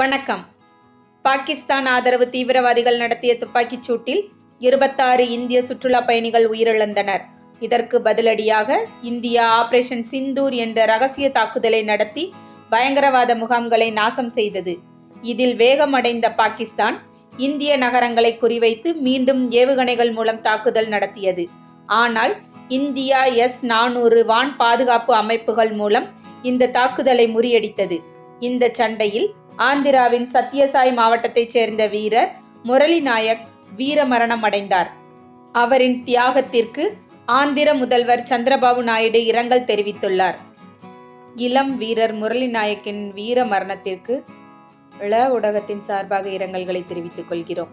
வணக்கம். பாகிஸ்தான் ஆதரவு தீவிரவாதிகள் நடத்திய துப்பாக்கிச் சூட்டில் இருபத்தாறு இந்திய சுற்றுலா பயணிகள் உயிரிழந்தனர். இதற்கு பதிலடியாக இந்தியா ஆபரேஷன் சிந்தூர் என்ற ரகசிய தாக்குதலை நடத்தி பயங்கரவாத முகாம்களை நாசம் செய்தது. இதில் வேகமடைந்த பாகிஸ்தான் இந்திய நகரங்களை குறிவைத்து மீண்டும் ஏவுகணைகள் மூலம் தாக்குதல் நடத்தியது. ஆனால் இந்தியா எஸ் நானூறு வான் பாதுகாப்பு அமைப்புகள் மூலம் இந்த தாக்குதலை முறியடித்தது. இந்த சண்டையில் ஆந்திராவின் சத்யசாய் மாவட்டத்தைச் சேர்ந்த வீரர் முரளி நாயக் வீரமரணம் அடைந்தார் அவரின் தியாகத்திற்கு ஆந்திர முதல்வர் சந்திரபாபு நாயுடு இரங்கல் தெரிவித்துள்ளார். இளம் வீரர் முரளி நாயக்கின் வீர மரணத்திற்கு இள ஊடகத்தின் சார்பாக இரங்கல்களை தெரிவித்துக் கொள்கிறோம்.